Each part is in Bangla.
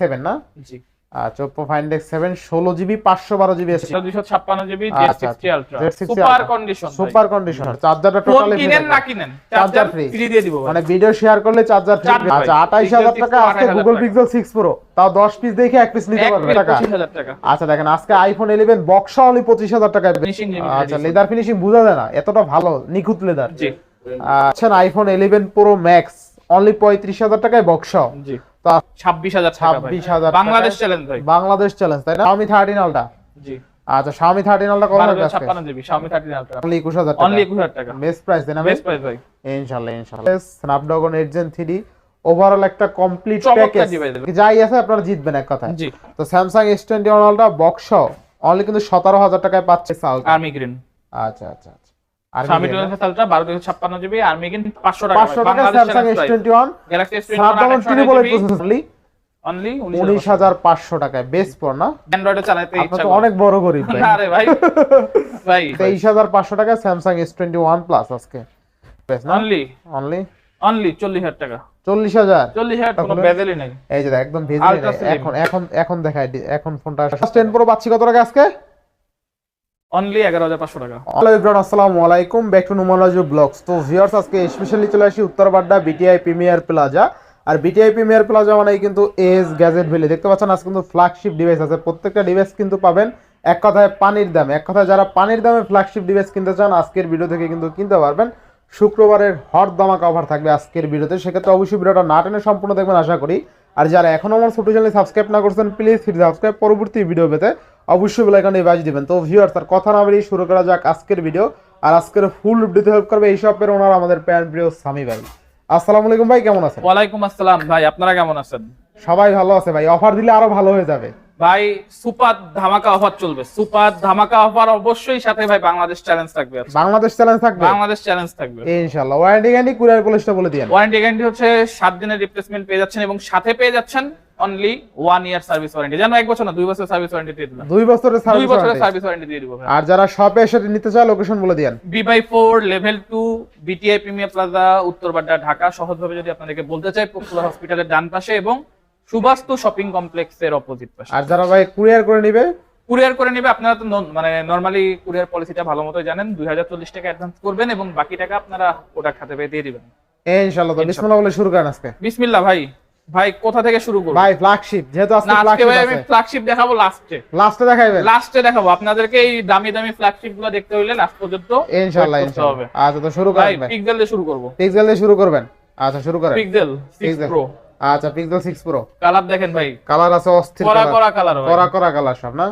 সেভেন না? জি। আচ্ছা ওপো ফাইন্ড এক্স সেভেন ষোলো জিবি পাঁচশো বারো জিবি এসেছে এটা 256 GB Z60 ultra Z60 super condition super condition চার্জারটা টোটালি কিনেন না কিনেন চার্জার free। ফ্রি দিয়ে দিব মানে ভিডিও শেয়ার করলে চার্জার ফ্রি আচ্ছা ভাই। আঠাইশ হাজার Pixel টাকা আজকে 28,000 গুগল টাকা। পিক্সেল সিক্স প্রো তাও দশ পিস দেখে এক পিস নিতে পারবে টাকা। 25000 টাকা। আচ্ছা দেখেন আজকে আইফোন ইলেভেন বক্স অনলি পঁচিশ হাজার টাকায় Finishing জিবি আচ্ছা লেদার ফিনিশিং বোঝা যায় না। এতটা ভালো নিখুঁত লেদার জি। আচ্ছা iPhone eleven pro max only পঁয়ত্রিশ হাজার টাকায় বক্স জি। তো 26000 টাকা ভাই। 26,000 বাংলাদেশ চ্যালেঞ্জ ভাই। বাংলাদেশ চ্যালেঞ্জ তাই না? Xiaomi থার্টিন আলটা জি। আচ্ছা Xiaomi থার্টিন আলটা কত লাগবে আজকে? 1256 জিবি Xiaomi 13 আলট্রা অনলি একুশ হাজার অনলি 21000 টাকা। বেস্ট প্রাইস দেন বেস্ট প্রাইস ভাই। ইনশাআল্লাহ ইনশাআল্লাহ। স্ন্যাপড্রাগন 8 জেন 3 ওভারঅল একটা কমপ্লিট প্যাকেজ যাই আছে আপনারা জিতবেন এক কথায়। জি। তো স্যামসাং S21 আলটা বক্স অনলি কিন্তু 17000 টাকায় পাচ্ছে আর্মি গ্রিন আচ্ছা আচ্ছা। আর Xiaomi 12 ultra 1256 GB army green 500 টাকা। 500 টাকা Samsung S21 Galaxy S21 Snapdragon 3 বলে প্রসেসর অনলি অনলি 19500 টাকায় বেস্ট পর না? অ্যান্ড্রয়েডে চালাতে আপনি ইচ্ছা তো করে। অনেক বড় গরিব ভাই। না রে ভাই। ভাই 23500 টাকা স্যামসাং S21 প্লাস আজকে। বেশ না? অনলি অনলি অনলি 40000 টাকা। 40000 40000 কোনো তাহলে- নাই। এই যে একদম ভেজে Ultra এখন এখন এখন দেখাই এখন ফোনটা 10 প্রো পাচ্ছি কত টাকা আজকে? অনলি 11500 টাকা। হ্যালো এভরিওয়ান আসসালামু আলাইকুম। ব্যাক টু নুমালাজু আজকে স্পেশালি চলে আসি প্লাজা আর প্লাজা মানে কিন্তু এস গ্যাজেট ভ্যালি দেখতে পাচ্ছেন আজকে কিন্তু ফ্ল্যাগশিপ ডিভাইস আছে। প্রত্যেকটা ডিভাইস কিন্তু পাবেন এক কথায় পানির দামে। এক কথায় যারা পানির দামে ফ্ল্যাগশিপ ডিভাইস কিনতে চান, আজকের ভিডিও থেকে কিন্তু কিনতে পারবেন। শুক্রবারের হট কভার থাকবে আজকের ভিডিওতে সেক্ষেত্রে অবশ্যই ভিডিওটা না টেনে সম্পূর্ণ দেখবেন, আশা করি। আর যারা এখনও আমার ছোট চ্যানেল সাবস্ক্রাইব না করছেন প্লিজ সাবস্ক্রাইব পরবর্তী ভিডিও পেতে অবশ্যই বেলাইকানটি বাজ দেবেন। তো ভিউয়ার্স আর কথা না বেরিয়ে শুরু করা যাক আজকের ভিডিও আর আজকের ফুল ভিডিওতে হেল্প করবে এই শপের ওনার আমাদের প্যান প্রিয় স্বামী ভাই। আসসালামু আলাইকুম ভাই কেমন আছেন? ওয়ালাইকুম আসসালাম ভাই আপনারা কেমন আছেন? সবাই ভালো আছে ভাই। অফার দিলে আরও ভালো হয়ে যাবে। ভাই সুপার ধামাকা অফার চলবে। সুপার ধামাকা অফার অবশ্যই সাথে ভাই বাংলাদেশ চ্যালেঞ্জ থাকবে বাংলাদেশ চ্যালেঞ্জ থাকবে? বাংলাদেশ চ্যালেঞ্জ থাকবে। ইনশাআল্লাহ। ওয়ারেন্টি গ্যারান্টি কুরিয়ার পলিশটা বলে দিয়েন। ওয়ারেন্টি গ্যারান্টি হচ্ছে সাত দিনের রিপ্লেসমেন্ট পেয়ে যাচ্ছেন এবং সাথে পেয়ে যাচ্ছেন only one year service warranty জানো এক বছর না দুই বছর সার্ভিস ওয়ারেন্টি দিয়ে দিলাম। দুই বছরের সার্ভিস দুই বছরের সার্ভিস ওয়ারেন্টি দিয়ে দিব আর যারা শপে এসে নিতে চায় লোকেশন বলে দিয়েন। B by four level two BTI premier plaza Uttar Badda Dhaka. সহজভাবে যদি আপনাদেরকে বলতে চাই পপুলার হসপিটালের ডান পাশে এবং সুবাস্তু শপিং কমপ্লেক্সের অপোজিট পাশে। আর যারা ভাই কুরিয়ার করে নিবে? কুরিয়ার করে নেবে আপনারা তো মানে নর্মালি কুরিয়ার পলিসিটা ভালো মতো জানেন দুই হাজার চল্লিশ টাকা অ্যাডভান্স করবেন এবং বাকি টাকা আপনারা প্রোডাক্ট হাতে পেয়ে দিয়ে দিবেন। ইনশাআল্লাহ তো বিসমিল্লাহ বলে শুরু করেন আজকে। বিসমিল্লাহ ভাই ভাই কোথা থেকে শুরু করব ভাই ফ্ল্যাগশিপ যেহেতু আজকে ভাই আমি ফ্ল্যাগশিপ দেখাবো লাস্টে লাস্টে দেখাইবেন? লাস্টে দেখাবো। আপনাদেরকে এই দামি দামি ফ্ল্যাগশিপগুলো দেখতে হইলে লাস্ট পর্যন্ত ইনশাআল্লাহ ইনশাআল্লাহ। আচ্ছা তো শুরু করেন ভাই পিক্সেল দিয়ে শুরু করব। পিক্সেল দিয়ে শুরু করবেন। আচ্ছা শুরু করেন। Pixel six Pixel। প্রো আচ্ছা পিক্সেল 6 প্রো কালার দেখেন ভাই। কালার আছে অস্থির করা কালার করা কালার করা করা কালার সব না?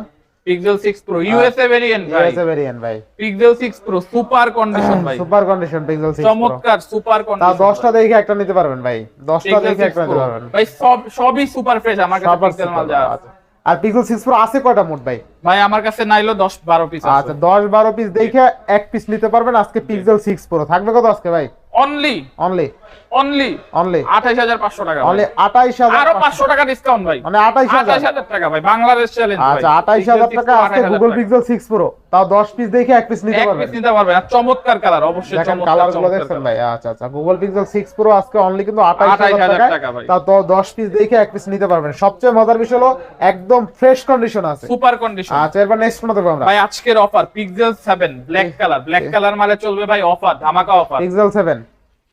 Pixel six pro USA variant ভাই। ইউএসএ ভেরিয়েন্ট ভাই। Pixel six pro super condition ভাই। সুপার কন্ডিশন পিক্সেল 6 প্রো চমৎকার সুপার তা কন্ডিশন 10টা দেখে একটা নিতে পারবেন ভাই। 10টা দেখে একটা নিতে পারবেন। ভাই সব সবই সুপার ফ্রেশ আমার কাছে পিক্সেল মাল যা আছে। আচ্ছা। আর পিক্সেল 6 প্রো আছে কয়টা মোট ভাই? ভাই আমার কাছে নাইলো 10 12 পিস আচ্ছা 10 12 পিস দেখে এক পিস নিতে পারবেন আজকে পিক্সেল 6 প্রো থাকবে কত আজকে ভাই? অনলি অনলি অনলি অনলি 28500 টাকা অনলি ভাই। 28000 আরও 500 টাকা ডিসকাউন্ট ভাই। মানে 28000 28000 টাকা ভাই বাংলাদেশ চ্যালেঞ্জ আচ্ছা 28000 টাকা গুগল পিক্সেল 6 প্রো তাও 10 পিস দেখে এক পিস নিতে এক পারবেন। পিস নিতে পারবেন। আর চমৎকার কালার অবশ্যই চমৎকার কালারগুলো দেখছেন ভাই। আচ্ছা আচ্ছা গুগল পিক্সেল 6 প্রো আজকে অনলি কিন্তু 28000 28000 টাকা টাকা ভাই। তা তো 10 পিস দেখে এক পিস নিতে পারবেন। সবচেয়ে মজার বিষয় হলো একদম ফ্রেশ কন্ডিশন আছে। সুপার কন্ডিশন আচ্ছা এরপর নেক্সট কোন দেখব আমরা। ভাই আজকের offer Pixel 7 black colour black colour মানে চলবে ভাই অফার ধামাকা অফার পিক্সেল 7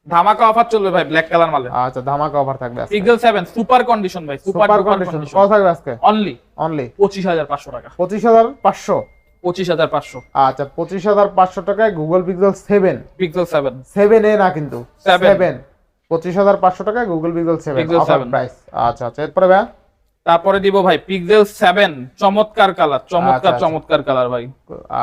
ধামাকা অফার চলবে ভাই ব্ল্যাক কালার মালে আচ্ছা ধামাকা অফার থাকবে পিক্সেল 7 সুপার কন্ডিশন ভাই সুপার কন্ডিশন কত থাকবে আজকে? অনলি অনলি 25500 টাকা। 25500 25500 আচ্ছা 25500 টাকায় গুগল পিক্সেল 7 পিক্সেল 7 7 এ না কিন্তু। Seven। 7 25500 টাকায় Google Pixel 7 Pixel offer 7 price আচ্ছা আচ্ছা এরপরে ভাই তারপরে দিব ভাই পিক্সেল 7 চমৎকার কালার চমৎকার আচ্ছা। চমৎকার কালার ভাই।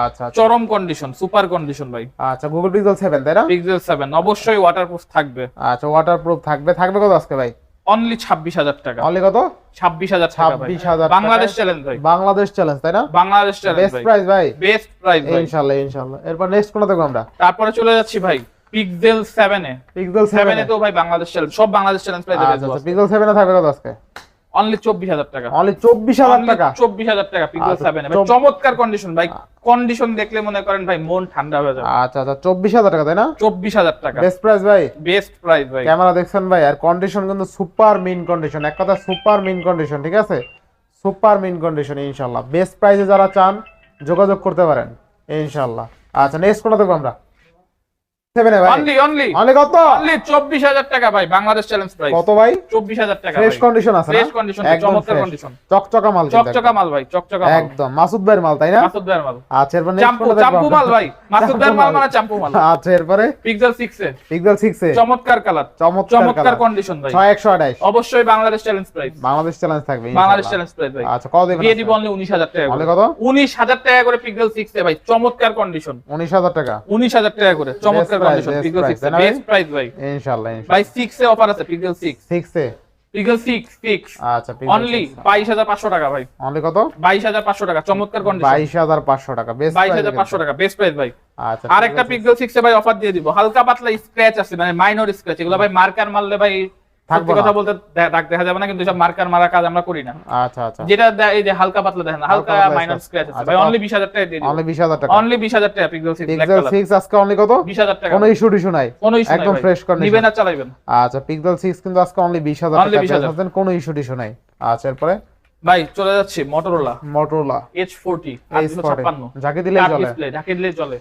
আচ্ছা আচ্ছা। চরম কন্ডিশন সুপার কন্ডিশন ভাই। আচ্ছা গুগল পিক্সেল 7 তাই না? পিক্সেল 7 অবশ্যই ওয়াটারপ্রুফ থাকবে। আচ্ছা ওয়াটারপ্রুফ থাকবে। থাকবে কত আজকে ভাই? অনলি 26000 টাকা। অনলি কত? 26000 টাকা ভাই। 26000 বাংলাদেশ চ্যালেঞ্জ ভাই। বাংলাদেশ চ্যালেঞ্জ তাই না? বাংলাদেশ চ্যালেঞ্জ বেস্ট প্রাইস ভাই। বেস্ট প্রাইস ভাই। ইনশাআল্লাহ ইনশাআল্লাহ এরপর নেক্সট কোন দেখব আমরা? তারপরে চলে যাচ্ছি ভাই পিক্সেল 7 এ পিক্সেল 7 7 এ তো ভাই বাংলাদেশ চ্যালেঞ্জ সব বাংলাদেশ চ্যালেঞ্জ প্রাইস আচ্ছা আচ্ছা। পিক্সেল 7 এ থাকবে কত আজকে? অনলি 24000 টাকা। অনলি 24000 টাকা? 24000 টাকা আচ্ছা, 7 এ। ভাই চমৎকার কন্ডিশন ভাই। কন্ডিশন দেখলে মনে করেন ভাই মন ঠান্ডা হয়ে যাবে। আচ্ছা আচ্ছা চব্বিশ হাজার টাকা তাই না? চব্বিশ হাজার টাকা। বেস্ট প্রাইস ভাই। বেস্ট প্রাইস ভাই। ক্যামেরা দেখছেন ভাই আর কন্ডিশন কিন্তু সুপার মিন কন্ডিশন এক কথা সুপার মিন কন্ডিশন ঠিক আছে? সুপার মিন কন্ডিশন ইনশাল্লাহ। বেস্ট প্রাইসে যারা চান যোগাযোগ করতে পারেন ইনশাল্লাহ। আচ্ছা নেক্সট কোনটা দেখব আমরা? সেভেনে অনলি অনলি কত? অনলি চব্বিশ হাজার টাকা ভাই বাংলাদেশ চ্যালেঞ্জ প্রাইস কত ভাই? চব্বিশ হাজার টাকা ফ্রেশ কন্ডিশন আছে ফ্রেশ কন্ডিশন চমৎকার কন্ডিশন চকচকা মাল চকচকা মাল ভাই চকচকা মাল। একদম মাসুদ ভাইয়ের মাল তাই না? মাসুদ ভাইয়ের মাল। আচ্ছা এরপর চাম্পু চাম্পু মাল ভাই। মাসুদ ভাইয়ের মাল মানে চাম্পু মাল। আচ্ছা এরপরে? Pixel 6 A Pixel 6 A. চমৎকার কালার চমৎকার চমৎকার কন্ডিশন ভাই। 6128 অবশ্যই Bangladesh challenge price Bangladesh challenge থাকবে বাংলাদেশ চ্যালেঞ্জ প্রাইস ভাই। আচ্ছা কত দেবেন দিয়ে দিব অনলি 19000 টাকা করে। কত? 19000 টাকা করে পিক্সেল 6 এ ভাই চমৎকার কন্ডিশন 19000 টাকা। 19000 টাকা করে চমৎকার condition Pixel price, 6 best price ভাই ইনশাআল্লাহ ইনশাআল্লাহ ভাই 6 এ অফার আছে পিক্সেল 6 6 এ? পিক্সেল 6 6 আচ্ছা পিক্সেল অনলি 22500 টাকা ভাই। অনলি কত? 22500 টাকা চমৎকার কন্ডিশন 22500 টাকা বেস্ট 22500 টাকা বেস্ট প্রাইস ভাই। আচ্ছা আরেকটা পিক্সেল 6 এ ভাই অফার দিয়ে দিব। হালকা পাতলা স্ক্র্যাচ আছে মানে মাইনর স্ক্র্যাচ এগুলো ভাই মার্কার মারলে ভাই থাকব কথা বলতে দাগ দেখা যাবে না কিন্তু সব মার্কার মারা কাজ আমরা করি না। আচ্ছা আচ্ছা। যেটা এই যে হালকা পাতলা দেখেন হালকা হালকা মাইনর স্ক্র্যাচ আছে। আচ্ছা, ভাই অনলি 20000 টাকা দিয়ে দিব। অনলি 20000 টাকা। অনলি 20000 টাকা পিক্সেল 6 ব্ল্যাক পিক্সেল 6 আজকে অনলি কত? 20000 টাকা। কোনো ইস্যু নাই। কোনো ইস্যু একদম ভাই। fresh নিবেন আর চালাবেন আচ্ছা পিক্সেল 6 কিন্তু আজকে অনলি 20000 Only টাকা 20,000 পেয়েছেন কোনো ইস্যু টিস্যু নাই। আচ্ছা এরপরে? ভাই চলে যাচ্ছে মোটরোলা মোটরোলা H40 H40 856 যাকে দিলে চলে। ডিসপ্লে ঢাকে দিলে চলে।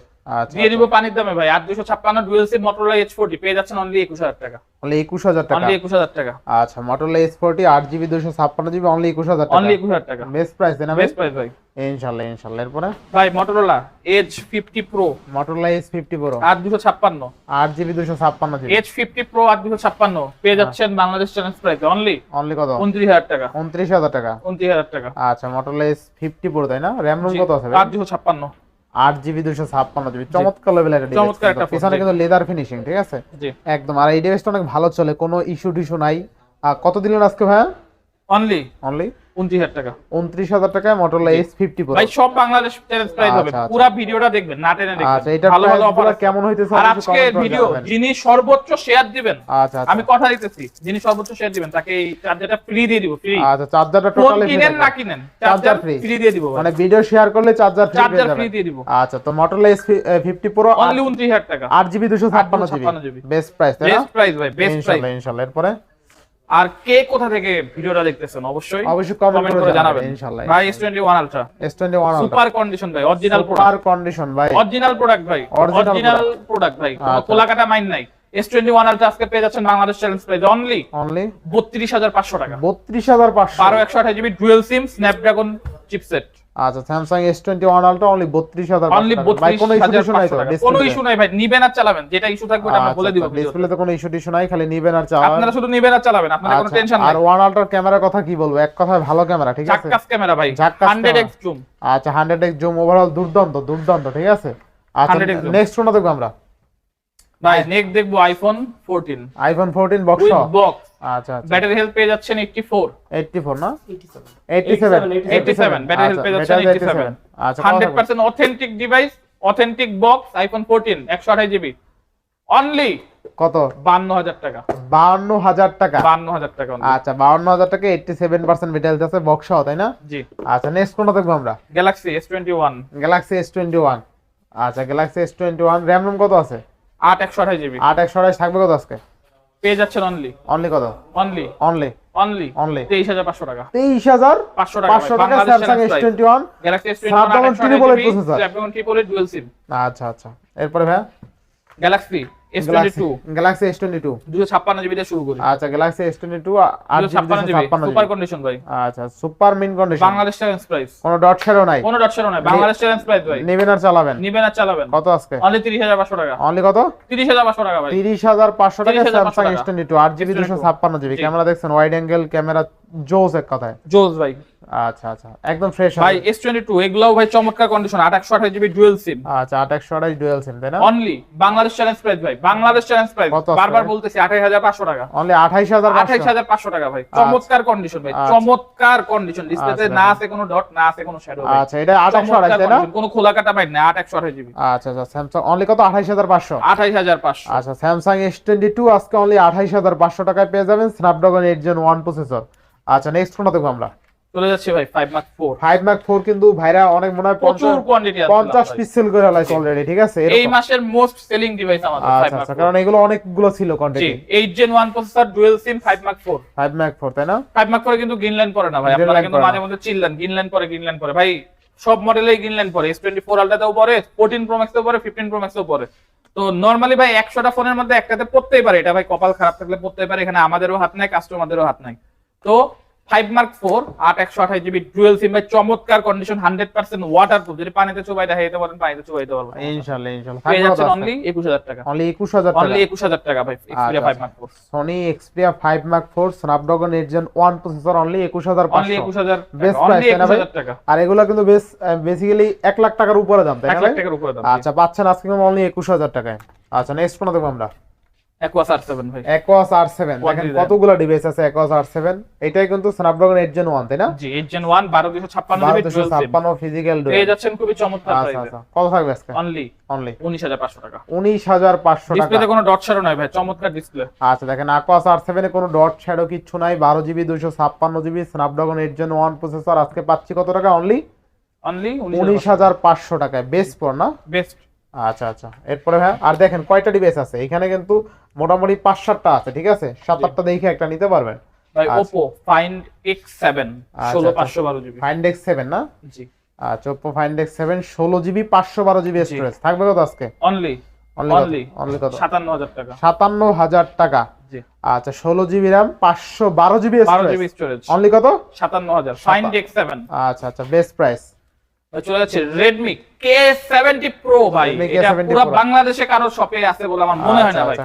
দিয়ে দিব পানির দামে ভাই। 8256 ডুয়াল সিম মোটরোলা H40 পেয়ে যাচ্ছেন অনলি 21000 টাকা। অনলি 21000 টাকা। অনলি 21000 টাকা। আচ্ছা Motorola S40 8GB 256GB only 21000 টাকা। অনলি 21000 টাকা। বেস্ট প্রাইস দেন বেস্ট প্রাইস ভাই। ইনশাআল্লাহ ইনশাআল্লাহ এরপরে? ভাই Motorola H50 Pro Motorola S50 Pro 8256 8GB 256GB H50 Pro 8256 পেয়ে যাচ্ছেন Bangladesh challenge price only only কত? 29000 টাকা। 29000 টাকা। 29000 টাকা। আচ্ছা মোটরোলা S50 Pro তাই না? RAM ROM কত আছে ভাই 8256 8GB 256GB চমৎকার লেভেলের একটা চমৎকার ডিভাইস একটা পিছনে কিন্তু লেদার ফিনিশিং ঠিক আছে? একদম। আর এই ডিভাইসটা অনেক ভালো চলে কোনো ইস্যু টিস্যু নাই কত দিলেন আজকে ভাইয়া? অনলি অনলি 29000 টাকা। উনত্রিশ হাজার টাকায় মোটরলা এস ফিফটি ভাই সব বাংলাদেশ চ্যালেঞ্জ প্রাইস হবে। আচ্ছা, আচ্ছা। পুরো ভিডিওটা দেখবেন না টেনে আচ্ছা দেখবেন ভালো ভালো অফার কেমন হইতেছে আর আজকে ভিডিও যিনি সর্বোচ্চ শেয়ার দিবেন আচ্ছা আমি কথা দিতেছি যিনি সর্বোচ্চ শেয়ার দিবেন তাকে এই চার্জারটা ফ্রি দিয়ে দিব ফ্রি আচ্ছা চার্জারটা টোটালি কিনেন না কিনেন চার্জার চার্জার ফ্রি ফ্রি দিয়ে দিব মানে ভিডিও শেয়ার করলে চার্জার ফ্রি চার্জার ফ্রি দিয়ে দিব। আচ্ছা তো Motorola S fifty pro only 29000 টাকা। আট জিবি দুশো ছাপ্পান্ন জিবি 256 বেস্ট প্রাইস তাই না? বেস্ট প্রাইস ভাই বেস্ট প্রাইস এরপরে? আর কে কোথা থেকে ভিডিওটা দেখতেছেন অবশ্যই অবশ্যই কমেন্ট করে জানাবেন, ইনশাআল্লাহ। ভাই S21 ultra S21 ultra super condition ভাই অরিজিনাল প্রোডাক্ট সুপার কন্ডিশন ভাই। অরিজিনাল প্রোডাক্ট ভাই। অরিজিনাল প্রোডাক্ট ভাই। আচ্ছা। কোলাকাটা মাইন নাই। S21 আলট্রা আজকে পেয়ে যাচ্ছেন Bangladesh challenge price only only 32500 টাকা। বত্রিশ হাজার পাঁচশো। 12 128 GB dual SIM Snapdragon chipset আচ্ছা Samsung S twenty one ultra only বত্রিশ হাজার অনলি ভাই কোনো ইস্যু টিস্যু নাই তো 32500 টাকা কোনো ইস্যু নাই ভাই নিবেন আর চালাবেন। যেটা ইস্যু থাকবে আমরা বলে দিব ভিডিওতে। ডিসপ্লেতে কোনো ইস্যু টিস্যু নাই খালি নিবেন আর চাওয়া আপনারা শুধু নিবেন আর চালাবেন আপনাদের কোনো আচ্ছা, টেনশন আর নাই ওয়ান আল্ট্রার ক্যামেরার কথা কি বলব? এক কথায় ভালো ক্যামেরা ঠিক আছে? ঝাক্কাস ক্যামেরা ভাই ঝাক্কাস 100x জুম আচ্ছা হান্ড্রেড এক্স জুম ওভারঅল দুর্দান্ত দুর্দান্ত ঠিক আছে? আচ্ছা নেক্সট কোনটা দেখব আমরা। ভাই নেক্সট দেখব iPhone 14 iPhone fourteen box with box আচ্ছা আচ্ছা। ব্যাটারি হেলথ পেয়ে যাচ্ছেন 84 এইটটি ফোর না এইটটি সেভেন 87 ব্যাটারি হেলথ পেয়ে যাচ্ছেন 87 আচ্ছা 100% authentic device authentic box iPhone 14 128 GB only কত? 52000 টাকা। বাউন্ন হাজার টাকা? 52000 টাকা আচ্ছা বাউন্ন হাজার টাকা এইটটি সেভেন পার্সেন্ট ডিটেলস আছে বক্স তাই না? জি। আচ্ছা নেক্সট কোনটা দেখব আমরা? Galaxy S21 Galaxy S twenty one আচ্ছা Galaxy S twenty one RAM ROM কত আছে? 8 128 জিবি আট একশো আঠাশ থাকবে কত আজকে? পেয়ে যাচ্ছেন অনলি অনলি কত? অনলি অনলি অনলি অনলি 23500 টাকা। তেইশ হাজার 500 টাকা টাকা twenty S21 Snapdragon triple eight processor। Snapdragon triple eight আচ্ছা আচ্ছা। এরপরে ভাই Galaxy S22 Galaxy S twenty two 256 GB দিয়ে শুরু করি। আচ্ছা গ্যালাক্সি এস টোয়েন্টি টু আট জিবি 256 জিবি ছাপ্পান্ন সুপার কন্ডিশন ভাই। আচ্ছা super mint condition Bangladesh challenge price কোনো ডট শ্যাডো নাই। কোনো ডট শেয়ার নাই। বাংলাদেশ চ্যালেঞ্জ প্রাইস ভাই। নেবেন আর চালাবেন। নিবেন আর চালাবেন। কত আজকে? অনলি 30500 টাকা। অনলি কত? 30500 টাকা ভাই। হাজার পাঁচশো টাকা 30,500 টাকা। এস টোয়েন্টি টু আট জিবি ছাপ্পান্ন জিবি ক্যামেরা দেখছেন ওয়াইড অ্যাঙ্গেল ক্যামেরা জোস এক কথায়। জোস ভাই। আচ্ছা আচ্ছা। একদম ফ্রেশ ভাই S22 এগুলাও ভাই চমৎকার কন্ডিশন 828 জিবি ডুয়াল সিম আচ্ছা আট একশো আঠাশ ডুয়েল সিম তাই না? অনলি বাংলাদেশ চ্যালেঞ্জ প্রাইস ভাই বাংলাদেশ চ্যালেঞ্জ প্রাইস বারবার ভাই? বলতেছি 28500 টাকা। অনলি আঠাইশ হাজার পাঁচশো। 28500 টাকা ভাই চমৎকার কন্ডিশন ভাই আচ্ছা। চমৎকার কন্ডিশন ডিসপ্লেতে আচ্ছা। না আছে কোনো ডট না আছে কোনো শ্যাডো ভাই। আচ্ছা এটা আট একশো আঠাশ চমৎকার তাই না? কোনো খোলা কাটা পাই না 828 জিবি আচ্ছা আচ্ছা স্যামসাং অনলি কত? আঠাইশ হাজার পাঁচশো। 28500 আচ্ছা স্যামসাং এস টোয়েন্টি টু আজকে অনলি আঠাইশ হাজার পাঁচশো টাকায় পেয়ে যাবেন Snapdragon eight Gen one processor আচ্ছা নেক্সট কোনটা দেখব আমরা। চলে যাচ্ছে ভাই five mark four five mark four কিন্তু ভাইরা অনেক মনে হয় প্রচুর পঞ্চাশ কোয়ান্টিটি পঞ্চাশ পিস সেল করে লাইছে অলরেডি ঠিক আছে? এই মাসের মোস্ট সেলিং ডিভাইস আমাদের ফাইভ আচ্ছা মার্ক আচ্ছা কারণ এগুলো অনেকগুলো ছিল জি quantity Gen one processor dual SIM five mark four five mark four তাই না? ফাইভ মার্ক করে কিন্তু গ্রিন লাইন পরে না ভাই আপনারা কিন্তু মাঝে মধ্যে চিল্লেন গ্রিন লাইন পরে গ্রিন লাইন পরে। ভাই সব মডেলেই গ্রিন লাইন আলটাতেও প্রো ম্যাক্সেও প্রো ম্যাক্সেও পরে। তো নর্মালি ভাই একশোটা ফোনের মধ্যে একটাতে পড়তেই পারে। এটা ভাই কপাল খারাপ থাকলে পড়তেই পারে এখানে আমাদেরও হাত নাই কাস্টমারদেরও হাত নাই। তো ফাইভ মার্ক ফোর আট একশো আঠাশ জিবি ডুয়েল সিম ভাই চমৎকার condition hundred percent water proof যদি পানিতে চুবাই দেখাইতে পারেন পানিতে চুবাইতে পারবেন ইনশাআল্লাহ ইনশাআল্লাহ পেয়ে যাচ্ছেন অনলি একুশ হাজার টাকা। অনলি একুশ হাজার অনলি একুশ হাজার টাকা ভাই Xperia five mark four Sony Xperia five mark four Snapdragon eight Gen one processor only একুশ হাজার অনলি একুশ হাজার অনলি price, না ভাই? আর এগুলো কিন্তু বেশ বেসিক্যালি এক লাখ টাকার উপরে দাম তাই এক লাখ টাকার উপরে দাম আচ্ছা পাচ্ছেন আজকে অনলি একুশ হাজার টাকায়। আচ্ছা নেক্সট কোন দেখব আমরা। অ্যাকোয়াস আর সেভেন ভাই। একোয়াস আর সেভেন Quad দেখেন design। কতগুলো ডিভাইস আছে একোয়াস আর সেভেন এটাই কিন্তু স্ন্যাপড্রাগন এইট জেন ওয়ান তাই না? জি এইট জেন ওয়ান বারো দুশো ছাপ্পান্ন বারো জিবি দুশো ছাপ্পান্ন ফিজিক্যাল পেয়ে যাচ্ছেন খুবই চমৎকার আচ্ছা আচ্ছা। কত থাকবে আজকে? অনলি অনলি উনিশ হাজার পাঁচশো টাকা। উনিশ হাজার পাঁচশো টাকা। ডিসপ্লেতে কোনো ডট শাড়ো নয় ভাই চমৎকার ডিসপ্লে আচ্ছা দেখেন আর সেভেনে কোনো ডট শ্যাডো কিচ্ছু নাই বারো জিবি দুশো ছাপ্পান্ন GB Snapdragon eight Gen one processor আজকে পাচ্ছি কত টাকা? অনলি অনলি উনিশ হাজার পাঁচশো। টাকায়। বেস্ট পর না? বেস্ট আচ্ছা আচ্ছা। এরপরে হ্যাঁ আর দেখেন কয়টা ডিভাইস আছে? এখানে কিন্তু মোটামুটি পাঁচ সাতটা আছে ঠিক আছে? সাত। আটটা দেখে একটা নিতে পারবেন। ভাই আচ্ছা। ষোলো আচ্ছা। পাঁচশো বারো জিবি। ফাইন্ডেক্স সেভেন না? জি। আচ্ছা ফাইন্ডেক্স সেভেন ষোলো জিবি পাঁচশো বারো জিবি জি। স্টোরেজ থাকবে কত আজকে? অনলি অনলি অনলি কত? সাতান্ন হাজার টাকা। সাতান্ন হাজার টাকা। জি। আচ্ছা ষোলো জিবি র্যাম পাঁচশো বারো জিবি বারো জিবি স্টোরেজ অনলি কত? সাতান্ন হাজার। ফাইন্ড এক্স সেভেন আচ্ছা আচ্ছা বেস্ট প্রাইস চলে যাচ্ছে কে সেভেন্টি প্রো ভাই। এটা K70 পুরো বাংলাদেশে কারও শপে আছে বলে আমার মনে হয় না ভাই।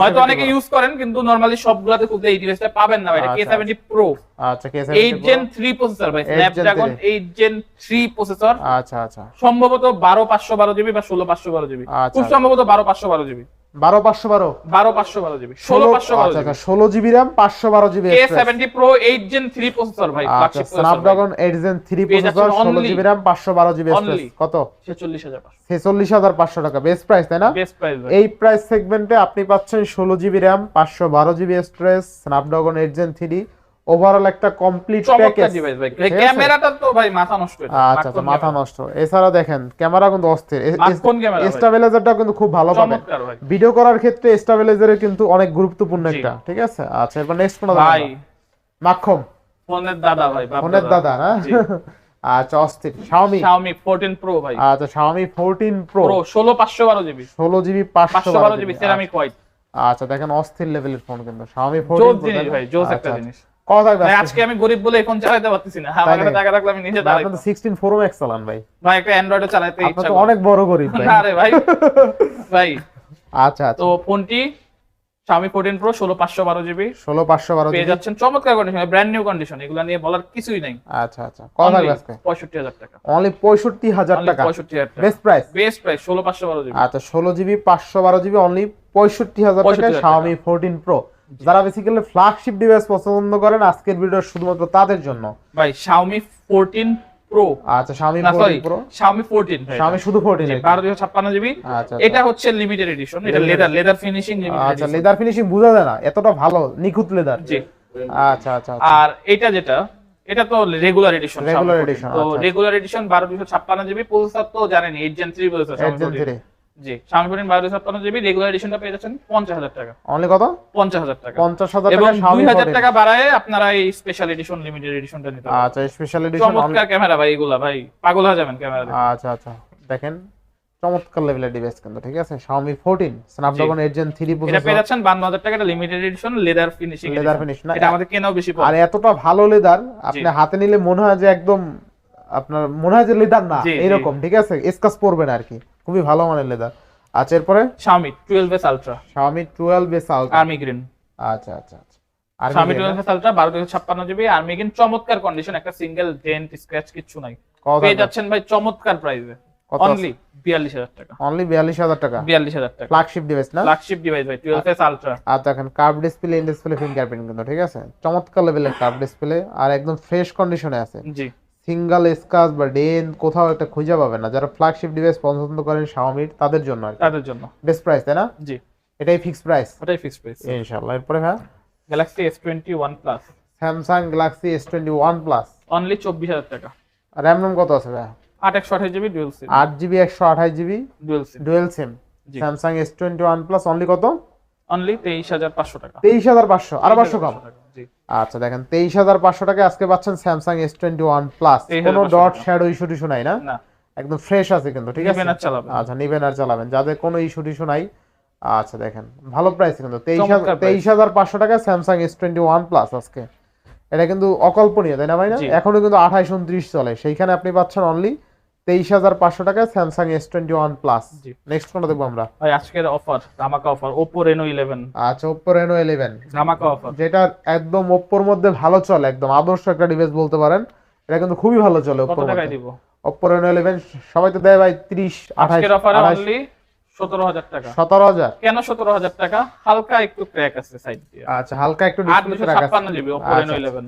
হয়তো অনেকে ইউজ করেন কিন্তু নরমালি সবগুলাতে খুব এই ডিভাইসটা পাবেন না ভাই। এটা কে আচ্ছা, সেভেন্টি প্রো আচ্ছা K eight Gen three processor ভাই। 8 Gen Snapdragon eight Gen three processor আচ্ছা আচ্ছা। সম্ভবত বারো পাঁচশো বারো জিবি বা ষোলো পাঁচশো বারো জিবি আচ্ছা। খুব সম্ভবত বারো পাঁচশো বারো জিবি বারো পাঁচশো বারো? বারো পাঁচশো বারো জিবি ষোলো পাঁচশো আচ্ছা ষোলো জিবি র্যাম পাঁচশো বারো GB K seventy pro eight Gen three processor ভাই আচ্ছা flagship processor ভাই। Snapdragon eight Gen three processor ষোলো only- জিবি র্যাম পাঁচশো বারো জিবি only কত? ছেচল্লিশ হাজার পাঁচশো। ছেচল্লিশ হাজার পাঁচশো টাকা বেস্ট প্রাইস তাই না? বেস্ট প্রাইস এই প্রাইস সেগমেন্টে আপনি পাচ্ছেন ষোলো জিবি র্যাম পাঁচশো বারো GB storage Snapdragon eight Gen three overall একটা কমপ্লিট প্যাকেজ? ক্যামেরাটা তো ভাই মাথা নষ্ট আচ্ছা আচ্ছা মাথা নষ্ট। এছাড়া দেখেন ক্যামেরা কিন্তু অস্থির। স্টাবিলাইজারটা কিন্তু খুব ভালো ভাই। ভিডিও করার ক্ষেত্রে স্টাবিলাইজারের কিন্তু অনেক গুরুত্বপূর্ণ একটা। ঠিক আছে? আচ্ছা এরপর নেক্সট কোন ভাই। মাখন ফোনের দাদা ভাই ফোনের দাদা না? আচ্ছা অস্থির। Xiaomi Xiaomi 14 Pro ভাই। আচ্ছা Xiaomi 14 Pro Pro 16 512 GB. 16 GB 512 GB. Ceramic white আচ্ছা দেখেন অস্থির লেভেলের ফোন কিন্তু। Xiaomi 14 জোস জিনিস ভাই জোস আচ্ছা, একটা আচ্ছা। জিনিস। কত থাকবে আজকে? আমি গরিব বলে চালাতে পারতেছি না। তাই আমার কাছে নাকি? টাকা রাখলে আমি নিজে না, আপনি 16 Pro Max চালান ভাই। ভাই একটা অ্যান্ড্রয়েডে চালাতে আপনি তো অনেক বড় গরিব ভাই। না ভাই ভাই। আচ্ছা তো ফোনটি Xiaomi 14 Pro 16 512 জিবি। 16 512 পেয়ে জিবি। যাচ্ছেন চমৎকার কন্ডিশন ব্র্যান্ড নিউ কন্ডিশন এগুলো নিয়ে বলার কিছুই নাই। আচ্ছা আচ্ছা। কত থাকবে আজকে? 65000 টাকা। অনলি 65000 Only টাকা। 65000 টাকা। Best price best price 16 512 GB. আচ্ছা 16 জিবি 512 জিবি অনলি 65000 টাকা 65,000 Xiaomi 14 Pro যারা বেসিক্যালি ফ্ল্যাগশিপ ডিভাইস পছন্দ করেন আজকের ভিডিও শুধুমাত্র তাদের জন্য। ভাই Xiaomi 14 Pro আচ্ছা Xiaomi না সরি 14 Pro Xiaomi 14 Xiaomi শুধু 14 জি, এর। 1256 জিবি আচ্ছা এটা হচ্ছে লিমিটেড এডিশন এটা লেদার লেদার ফিনিশিং আচ্ছা লেদার ফিনিশিং বোঝা যায় না এতটা ভালো নিখুঁত লেদার জি। আচ্ছা আচ্ছা আচ্ছা। আর এটা যেটা এটা তো রেগুলার এডিশন রেগুলার এডিশন তো আচ্ছা। রেগুলার এডিশন 1256 জিবি প্রসেসর তো জানেন 8 Gen 3 processor Eight Gen three। জি Xiaomi 14 1256 জিবি রেগুলার এডিশনটা পেয়ে যাচ্ছেন 50000 টাকা। অনলি কত? 50000 টাকা। 50000 টাকা Xiaomi 2000 টাকা বাড়ায় আপনারা এই স্পেশাল এডিশন লিমিটেড এডিশনটা নিতে পারেন আচ্ছা স্পেশাল এডিশন চমৎকার ক্যামেরা ভাই এগুলা ভাই। পাগল হয়ে যাবেন ক্যামেরা আচ্ছা আচ্ছা। দেখেন চমৎকার লেভেলের ডিভাইস কিন্তু ঠিক আছে? Xiaomi 14 Snapdragon 8 Gen 3 এটা পেয়ে যাচ্ছেন 52000 টাকা এটা limited edition leather finishing leather finish না? এটা আমাদের কেনাও বেশি পড়ে আর এতটা ভালো লেদার আপনি হাতে নিলে মনে হয় যে একদম আপনার মনে হয় যে লেদার না। এরকম ঠিক আছে? স্কাচ পড়বে না আর কি খুবই ভালো মানের লেদার। আচ্ছা এরপরে? Xiaomi 12s Ultra Xiaomi 12 বেস আলট্রা আর্মি গ্রিন আচ্ছা আচ্ছা আচ্ছা। আর Xiaomi 12s Ultra 1256 GB army green চমৎকার কন্ডিশন একটা সিঙ্গেল ডেন্ট স্ক্র্যাচ কিছু নাই। পেয়ে যাচ্ছেন ভাই চমৎকার প্রাইসে অনলি 42000 টাকা। অনলি 42000 টাকা? 42000 টাকা। ফ্ল্যাগশিপ ডিভাইস না? ফ্ল্যাগশিপ ডিভাইস ভাই 12s Ultra আর দেখেন curve display in display fingerprint কিন্তু ঠিক আছে? চমৎকার লেভেলের কার্ভ ডিসপ্লে আর একদম ফ্রেশ কন্ডিশনে আছে। জি। সিঙ্গেল স্কাচ বা ডেন কোথাও একটা খুঁজে পাবে না। যারা ফ্ল্যাগশিপ ডিভাইস পছন্দ করেন Xiaomi তাদের জন্য আর তাদের জন্য। বেস্ট প্রাইস তাই না? জি। এটাই ফিক্স প্রাইস ওটাই ফিক্সড প্রাইস ইনশাআল্লাহ। এরপরে হ্যাঁ Galaxy S21 Plus Samsung Galaxy S twenty one plus only চব্বিশ হাজার টাকা। র্যাম রোম কত আছে ভাই? আট একশো আঠাশ জিবি ডুয়েল সিম আট জিবি একশো আঠাশ GB dual SIM dual SIM. Samsung S twenty one plus only কত? অনলি তেইশ হাজার পাঁচশো টাকা। তেইশ হাজার পাঁচশো। আর পাঁচশো কম। টাকা, জি আচ্ছা দেখেন তেইশ হাজার পাঁচশো টাকা আজকে পাচ্ছেন Samsung S twenty one plus কোনো ডট শ্যাডো ইস্যু টিস্যু নাই না? একদম ফ্রেশ আছে কিন্তু ঠিক আছে? নিবেন আর চালাবেন। আচ্ছা নিবেন আর চালাবেন। যাদের কোনো ইস্যু টিস্যু নাই আচ্ছা দেখেন ভালো প্রাইস কিন্তু। তেইশ হাজার তেইশ হাজার পাঁচশো টাকা Samsung S twenty one plus আজকে। এটা কিন্তু অকল্পনীয় তাই না ভাই না? এখনও কিন্তু আঠাইশ উনত্রিশ চলে। সেইখানে আপনি পাচ্ছেন অনলি তেইশ হাজার পাঁচশো টাকা Samsung S twenty one plus. Next কোনটা দেখব আমরা? ভাই আজকের অফার ধামাকা অফার ওপো রেনো ইলেভেন আচ্ছা ওপ্পো রেনো ইলেভেন ধামাকা অফার যেটা একদম ওপ্পোর মধ্যে ভালো চলে একদম আদর্শ একটা ডিভাইস বলতে পারেন। এটা কিন্তু খুবই ভালো চলে কত ওপ্পোর টাকায় মধ্যে। দিব? ওপ্পো রেনো ইলেভেন সবাই তো দেয় ভাই তিরিশ আঠাশ আজকের অফারে অনলি সতেরো হাজার টাকা। সতেরো হাজার। কেন সতেরো হাজার টাকা? হালকা একটু ক্র্যাক আছে সাইড দিয়ে। আচ্ছা হালকা একটু ছাপ্পান্ন জিবি ওপো রেনো ইলেভেন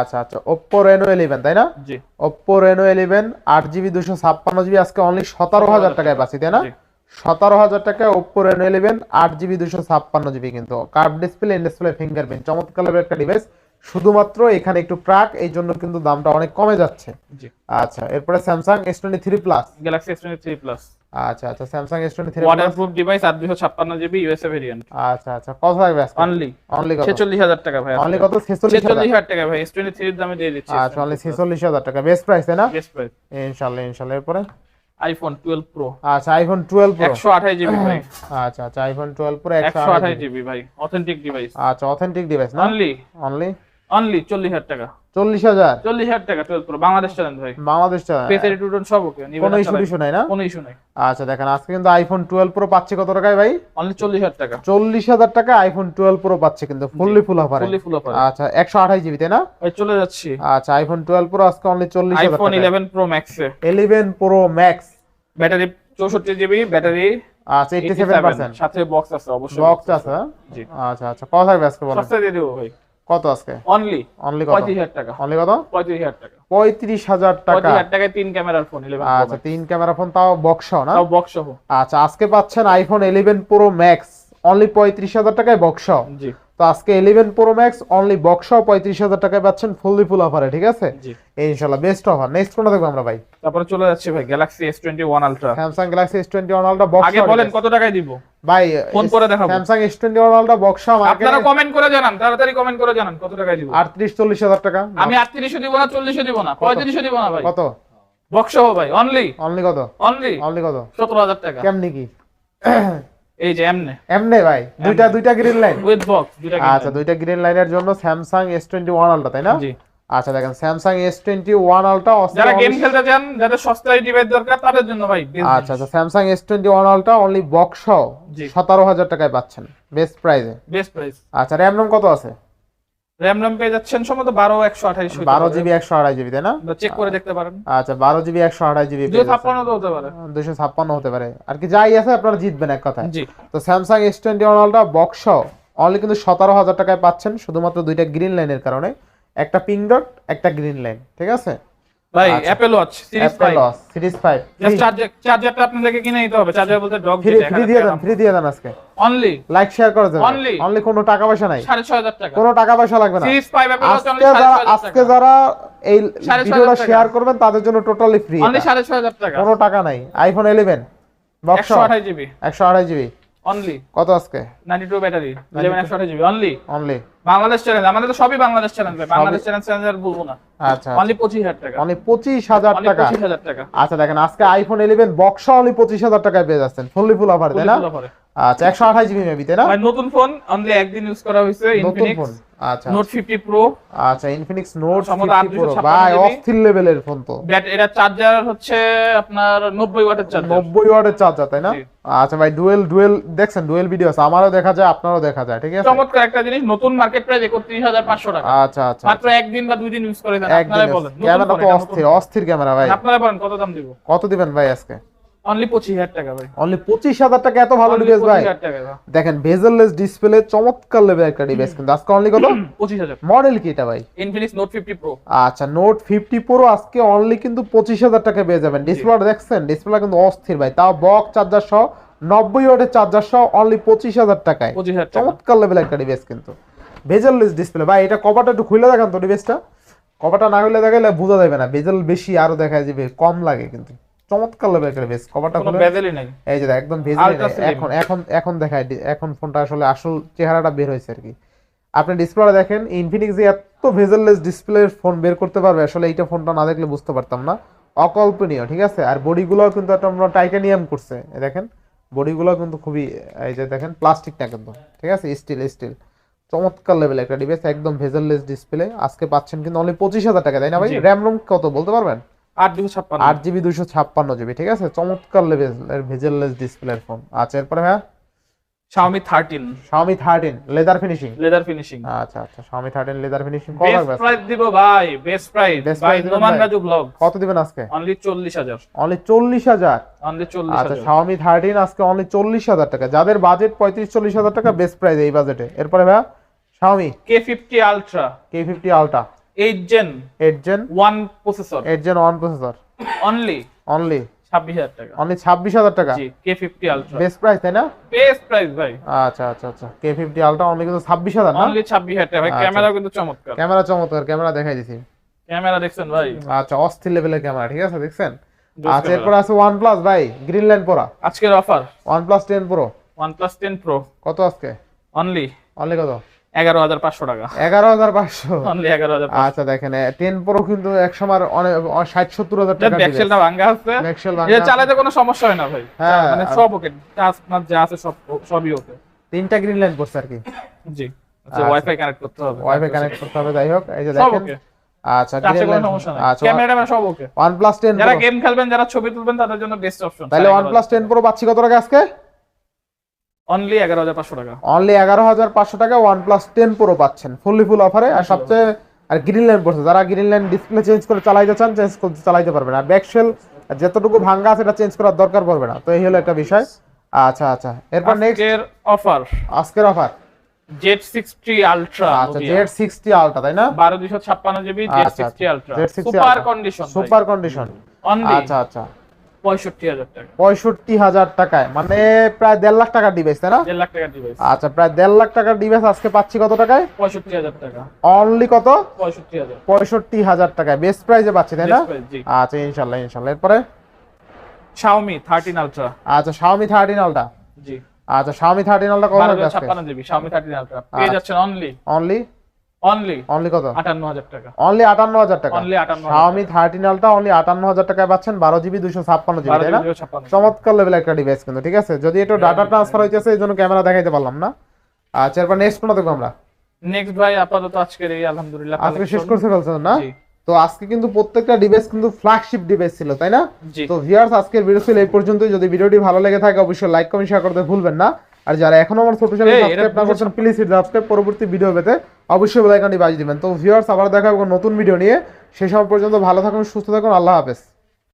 আচ্ছা আচ্ছা। ওপ্পো রেনো ইলেভেন তাই না? জি। ওপ্পো রেনো ইলেভেন আট জিবি দুশো ছাপ্পান্ন জিবি আজকে অনলি সতেরো হাজার টাকায় পাচ্ছি তাই না। সতেরো হাজার টাকায় ওপ্পো রেনো ইলেভেন আট জিবি দুশো ছাপ্পান্ন জিবি কিন্তু। Curve display in display fingerprint চমৎকার একটা ডিভাইস শুধুমাত্র এখানে একটু ট্রাক এই জন্য কিন্তু দামটা অনেক কমে যাচ্ছে। জি। আচ্ছা এরপরে Samsung S twenty three plus Galaxy S twenty three plus আচ্ছা আচ্ছা Samsung S twenty three water proof device আট দুশো ছাপ্পান্ন জিবি ইউএসএ ভেরিয়েন্ট আচ্ছা আচ্ছা কত থাকবে অনলি অনলি কত? ছেচল্লিশ হাজার টাকা ভাই অনলি কত? ছেচল্লিশ হাজার? টাকা ভাই এস টোয়েন্টি থ্রির দামে দিয়ে দিচ্ছি আচ্ছা অনলি ছেচল্লিশ হাজার টাকা। বেস্ট প্রাইস তাই না? বেস্ট প্রাইস ইনশাল্লাহ ইনশাল্লাহ এরপরে? আইফোন টুয়েলভ প্রো আচ্ছা আইফোন টুয়েলভ প্রো একশো আঠাশ জিবি ভাই। আচ্ছা আচ্ছা আইফোন টুয়েলভ প্রো একশো একশো আঠাশ জিবি ভাই অথেন্টিক ডিভাইস আচ্ছা অথেন্টিক ডিভাইস না? অনলি অনলি অনলি চল্লিশ হাজার টাকা। চল্লিশ হাজার? চল্লিশ হাজার টাকা টুয়েলভ প্রো বাংলাদেশ চ্যালেঞ্জ ভাই। বাংলাদেশ ফেসিলিটি টুটন সব ওকে কোনো ইস্যু টিস্যু নাই না? কোনো ইস্যু নাই। আচ্ছা দেখেন আজকে কিন্তু আইফোন টুয়েলভ প্রো পাচ্ছে কত টাকায় ভাই? অনলি চল্লিশ হাজার টাকা। চল্লিশ হাজার টাকা আইফোন টুয়েলভ প্রো পাচ্ছে কিন্তু ফুললি ফুল অফারে ফুললি ফুল অফার আচ্ছা একশো আঠাশ জিবি তাই না? ভাই চলে যাচ্ছি। আচ্ছা আইফোন টুয়েলভ প্রো আজকে অনলি চল্লিশ হাজার আইফোন ইলেভেন প্রো ম্যাক্সে ইলেভেন প্রো ম্যাক্স ব্যাটারি চৌষট্টি জিবি ব্যাটারি আচ্ছা এইটি সেভেন পার্সেন্ট সাথে বক্স আছে অবশ্যই। বক্স আছে হ্যাঁ? জি। আচ্ছা আচ্ছা কত থাকবে আজকে বলেন। সস্তা দিয়ে দেবো ভাই। কত আজকে? অনলি অনলি কত? পঁয়ত্রিশ হাজার টাকা। অনলি কত? পঁয়ত্রিশ হাজার টাকা। পঁয়ত্রিশ হাজার টাকা। পঁয়ত্রিশ হাজার টাকায় তিন ক্যামেরার ফোন ইলেভেন আচ্ছা তিন ক্যামেরা ফোন তাও বক্স না? তাও বক্স আচ্ছা আজকে পাচ্ছেন iPhone eleven pro max only পঁয়ত্রিশ হাজার টাকায় বক্স জি। তো আজকে eleven pro max only box পঁয়ত্রিশ হাজার টাকায় পাচ্ছেন ফুললি ফুল অফারে ঠিক আছে? ইনশাল্লাহ বেস্ট অফার নেক্সট কোনটা দেখব আমরা ভাই? তারপরে চলে যাচ্ছে ভাই Galaxy S twenty one ultra Samsung Galaxy S twenty one ultra box আগে বলেন কত টাকায় দিব? ভাই ফোন করে দেখাবো। Samsung S twenty one ultra box আপনারা কমেন্ট করে জানান তাড়াতাড়ি কমেন্ট করে জানান কত টাকায় দিব? আটত্রিশ চল্লিশ হাজার টাকা। আমি আটত্রিশও দিব না চল্লিশও দিব না পঁয়ত্রিশও দিব না ভাই। কত? বক্স ভাই অনলি অনলি কত? অনলি অনলি কত? সতেরো হাজার টাকা। কেমনি কি? এই যে এমনে। এমনে ভাই দুইটা দুইটা গ্রিন লাইন উইথ বক্স দুইটা আচ্ছা দুইটা গ্রিন লাইনের জন্য টোয়েন্টি ওয়ান আলট্রা তাই না? জি। আচ্ছা দেখেন Samsung S twenty one ultra যারা গেম খেলতে চান যাদের সস্তায় ডিভাইস দরকার তাদের জন্য ভাই আচ্ছা আচ্ছা Samsung S twenty one ultra only box জি। সতেরো হাজার টাকায় পাচ্ছেন বেস্ট প্রাইসে বেস্ট প্রাইস আচ্ছা র্যাম রোম কত আছে? র্যাম রাম পেয়ে যাচ্ছেন সম্ভবত বারো একশো আঠাইশ বারো জিবি একশো আড়াই জিবি তাই না? চেক করে দেখতে পারেন। আচ্ছা বারো জিবি একশো আড়াই জিবি ছাপ্পান্ন তো হতে পারে। দুশো ছাপ্পান্ন হতে পারে। আর কি যাই আছে আপনারা জিতবেন এক কথায়। জি। তো Samsung S twenty one box only কিন্তু সতেরো হাজার টাকায় পাচ্ছেন শুধুমাত্র দুইটা গ্রিন লাইনের কারণে। একটা পিং ডট একটা গ্রিন লাইন ঠিক আছে? ভাই। Apple watch series Apple five loss series five just charger চার্জারটা আপনাদেরকে কিনে নিতে হবে। চার্জার বলতে ডগ ফ্রি ফ্রি দিয়ে দেন ফ্রি দিয়ে দেন আজকে। অনলি লাইক শেয়ার করে দেন Only? অনলি কোনো টাকা পয়সা নাই। সাড়ে ছয় হাজার টাকা। কোনো টাকা পয়সা লাগবে না। সিরিজ ফাইভ অ্যাপেল ওয়াচ আজকে অনলি সাড়ে যারা ছয় হাজার আজকে যারা এই ভিডিওটা শেয়ার করবেন তাদের জন্য টোটালি ফ্রি অনলি সাড়ে ছয় হাজার টাকা। কোনো টাকা নাই। আইফোন ইলেভেন বক্স একশো আঠাশ জিবি একশো আড়াই জিবি অনলি কত আজকে? নাইনটি টু ব্যাটারি ইলেভেন একশো আঠাশ GB only only Bangladesh challenge আমাদের তো সবই বাংলাদেশ চ্যালেঞ্জ ভাই। বাংলাদেশ চ্যালেঞ্জ আর বলব না। আচ্ছা অনলি হাজার টাকা। অনলি আচ্ছা দেখেন আজকে আইফোন ইলেভেন বক্স অনলি পঁচিশ হাজার টাকায় পেয়ে যাচ্ছেন। ফুললি ফুল অফার তাই না? Fully full offer এ। আচ্ছা একশো আঠাশ জিবি মেবি তাই না? ভাই নতুন ফোন অনলি একদিন ইউজ করা হয়েছে ইনফিনিক্স ফোন আচ্ছা। নোট ফিফটি প্রো আচ্ছা ইনফিনিক্স নোট সম্ভবত ফিফটি 856 প্রো ভাই অস্থির লেভেলের ফোন তো। এটা চার্জার হচ্ছে আপনার নব্বই ওয়াটের চার্জার নব্বই ওয়াটের চার্জার তাই না? আচ্ছা ভাই ডুয়েল ডুয়েল দেখছেন ডুয়েল ভিডিও আছে আমারও দেখা যায় আপনারও দেখা যায় ঠিক আছে? চমৎকার একটা জিনিস নতুন মার্কেট প্রাইস একত্রিশ হাজার পাঁচশো টাকা। আচ্ছা আচ্ছা মাত্র একদিন বা দুই দিন ইউজ করে দেন। আপনারাই বলেন ক্যামেরা তো অস্থির অস্থির ক্যামেরা ভাই। আপনারা বলেন কত দাম দিব? কত দিবেন ভাই আজকে? অনলি পঁচিশ হাজার টাকা ভাই। অনলি পঁচিশ হাজার টাকা এত ভালো ডিভাইস ভাই। 25,000। দেখেন ডিসপ্লে চমৎকার লেভেল একটা ডিভাইস কিন্তু। আজকে অনলি কত? পঁচিশ হাজার। মডেল কি এটা ভাই? ইনফিনিক্স নোট ফিফটি প্রো আচ্ছা নোট ফিফটি প্রো আজকে অনলি কিন্তু পঁচিশ হাজার টাকা পেয়ে যাবেন। ডিসপ্লে দেখছেন? ডিসপ্লে কিন্তু অস্থির ভাই। তাও বক্স চার্জার সহ নব্বই ওয়াটের চার্জার সহ অনলি পঁচিশ হাজার টাকায়। চমৎকার লেভেল একটা ডিভাইস কিন্তু। ভেজাললেস ডিসপ্লে ভাই এটা কভারটা একটু খুলে দেখান তো ডিভাইসটা কভারটা না হলে দেখাইলে বোঝা যাবে না। বেজেল বেশি আরও দেখা যাবে কম লাগে কিন্তু। চমৎকার লেভেল একটা বেশ কভারটা কোনো খুলে বেজেলই নাই। এই যে দেখ, একদম ভেজে Ultra এখন এখন এখন দেখায় এখন ফোনটা আসলে আসল চেহারাটা বের হয়েছে আর কি। আপনি ডিসপ্লেটা দেখেন ইনফিনিক্স যে এত ভেজেললেস ডিসপ্লে ফোন বের করতে পারবে আসলে এইটা ফোনটা না দেখলে বুঝতে পারতাম না। অকল্পনীয় ঠিক আছে? আর বডিগুলো কিন্তু একটা আমরা টাইটানিয়াম করছে। এই দেখেন বডিগুলো কিন্তু খুবই এই যে দেখেন প্লাস্টিক না কিন্তু। ঠিক আছে? স্টিল স্টিল চমৎকার লেভেল একটা ডিভাইস একদম ভেজেলেস ডিসপ্লে আজকে পাচ্ছেন কিন্তু অনলি পঁচিশ হাজার টাকা তাই না ভাই? র্যাম রোম কত বলতে পারবেন? আট দুশো ছাপ্পান্ন। আট জিবি দুইশো ছাপ্পান্ন জিবি ঠিক আছে? চমৎকার লেভেল ডিসপ্লে ডিসপ্লের ফোন আচ্ছা এরপরে হ্যাঁ Xiaomi thirteen Xiaomi thirteen leather finishing leather finishing আচ্ছা আচ্ছা Xiaomi থার্টিন লেদার ফিনিশিং কত লাগবে? প্রাইস দিব ভাই বেস্ট প্রাইস ভাই নোমান রাজু ব্লগ কত দিবেন আজকে? অনলি চল্লিশ হাজার। অনলি চল্লিশ হাজার? অনলি চল্লিশ আচ্ছা Xiaomi থার্টিন আজকে অনলি চল্লিশ হাজার টাকা। যাদের বাজেট পঁয়ত্রিশ চল্লিশ হাজার টাকা বেস্ট প্রাইস এই বাজেটে এরপরে ভাইয়া Xiaomi? K fifty ultra K fifty ultra eight gen eight processor eight gen one processor only only ছাব্বিশ হাজার টাকা। অনলি ছাব্বিশ হাজার টাকা? জি K fifty ultra best price তাই না? বেস্ট প্রাইস ভাই। আচ্ছা আচ্ছা আচ্ছা। কে ফিফটি আলট্রা অনলি কিন্তু ছাব্বিশ হাজার না? অনলি ছাব্বিশ হাজার টাকা। ভাই আচ্ছা। ক্যামেরা কিন্তু চমৎকার। ক্যামেরা চমৎকার ক্যামেরা দেখাই দিছি। ক্যামেরা দেখছেন ভাই? আচ্ছা অস্থির লেভেলের ক্যামেরা ঠিক আছে দেখছেন? আচ্ছা। এরপর আছে ওয়ান ভাই গ্রিন লাইন পরা আজকের offer ten pro one plus ten pro কত আজকে? অনলি অনলি কত? এগারো হাজার পাঁচশো টাকা। এগারো হাজার পাঁচশো? অনলি এগারো হাজার আচ্ছা দেখেন টেন প্রো কিন্তু এক সময় অনেক ষাট সত্তর হাজার টাকা ব্যাকসেলটা ভাঙ্গা আছে। ব্যাকসেল এটা চালাতে কোনো সমস্যা হয় না ভাই। হ্যাঁ, মানে সব ওকে আপনার যা আছে সব সবই ওকে। তিনটা গ্রিন লাইন করছে আর কি। জি আচ্ছা আচ্ছা। ওয়াইফাই কানেক্ট করতে হবে। ওয়াইফাই কানেক্ট করতে হবে যাই হোক এই যে সব দেখেন। আচ্ছা আচ্ছা মানে সব ওকে। যারা গেম খেলবেন যারা ছবি তুলবেন তাদের জন্য বেস্ট অপশন তাহলে পাচ্ছি কত টাকা আজকে? অনলি এগারো হাজার পাঁচশো টাকা। অনলি এগারো হাজার পাঁচশো টাকা ওয়ান প্লাস টেন প্রো পাচ্ছেন ফুললি ফুল অফারে আর সবচেয়ে আর গ্রিন লাইন পড়ছে যারা গ্রিন লাইন ডিসপ্লে চেঞ্জ করে চালাইতে চান চেঞ্জ করতে চালাইতে পারবেন। আর ব্যাকশেল যতটুকু ভাঙ্গা আছে এটা চেঞ্জ করার দরকার পড়বে না। তো এই হলো একটা বিষয়। আচ্ছা আচ্ছা। এরপর নেক্সট আজকের অফার আজকের অফার জেট সিক্সটি আলট্রা আচ্ছা জেড সিক্সটি আলট্রা তাই না? বারো দুশো ছাপ্পান্ন জিবি জেট আচ্ছা, sixty ultra super condition super condition আচ্ছা আচ্ছা। পঁয়ষট্টি হাজার টাকায়। মানে প্রায় দেড় লাখ টাকার ডিভাইস তাই না? দেড় লাখ টাকা ডিভাইস আচ্ছা প্রায় দেড় লাখ টাকার ডিভাইস আজকে পাচ্ছি কত টাকায়? পঁয়ষট্টি হাজার টাকা। অনলি কত? পঁয়ষট্টি হাজার। পঁয়ষট্টি হাজার টাকায়। বেস্ট প্রাইসে পাচ্ছি তাই না? আচ্ছা ইনশাল্লাহ ইনশাল্লাহ এরপরে? Xiaomi থার্টিন আলট্রা আচ্ছা Xiaomi থার্টিন জি। আচ্ছা Xiaomi থার্টিন কত জিবি থার্টিন আলট্রা পেয়ে। যাচ্ছেন অনলি অনলি অনলি কত? আটান্ন হাজার টাকা। অনলি আটান্ন হাজার টাকা। অনলি আটান্ন Xiaomi থার্টিন আলটা অনলি আটান্ন হাজার টাকায় পাচ্ছেন বারো জিবি দুইশো ছাপ্পান্ন জিবি তাই না? চমৎকার লেভেল একটা ডিভাইস কিন্তু ঠিক আছে? যদি একটু ডাটা ট্রান্সফার হইতেছে এই ক্যামেরা দেখাইতে পারলাম না। আচ্ছা এরপর নেক্সট কোনটা দেখব আমরা? নেক্সট ভাই আপাতত আজকের এই আলহামদুলিল্লাহ আজকে শেষ collection। করতে ফেলছেন না? তো আজকে কিন্তু প্রত্যেকটা ডিভাইস কিন্তু ফ্ল্যাগশিপ ডিভাইস ছিল তাই না? তো ভিউয়ার্স আজকের ভিডিও ছিল এই পর্যন্তই। যদি ভিডিওটি ভালো লেগে থাকে অবশ্যই লাইক কমেন্ট শেয়ার করতে ভুলবেন না। আর যারা এখনও আমার ছোট চ্যানেল সাবস্ক্রাইব না করছেন প্লিজ সাবস্ক্রাইব পরবর্তী ভিডিও পেতে অবশ্যই বেল আইকনটি বাজিয়ে দিবেন। তো ভিউয়ার্স আবার দেখা হবে নতুন ভিডিও নিয়ে। সেই সময় পর্যন্ত ভালো থাকুন সুস্থ থাকুন আল্লাহ হাফেজ।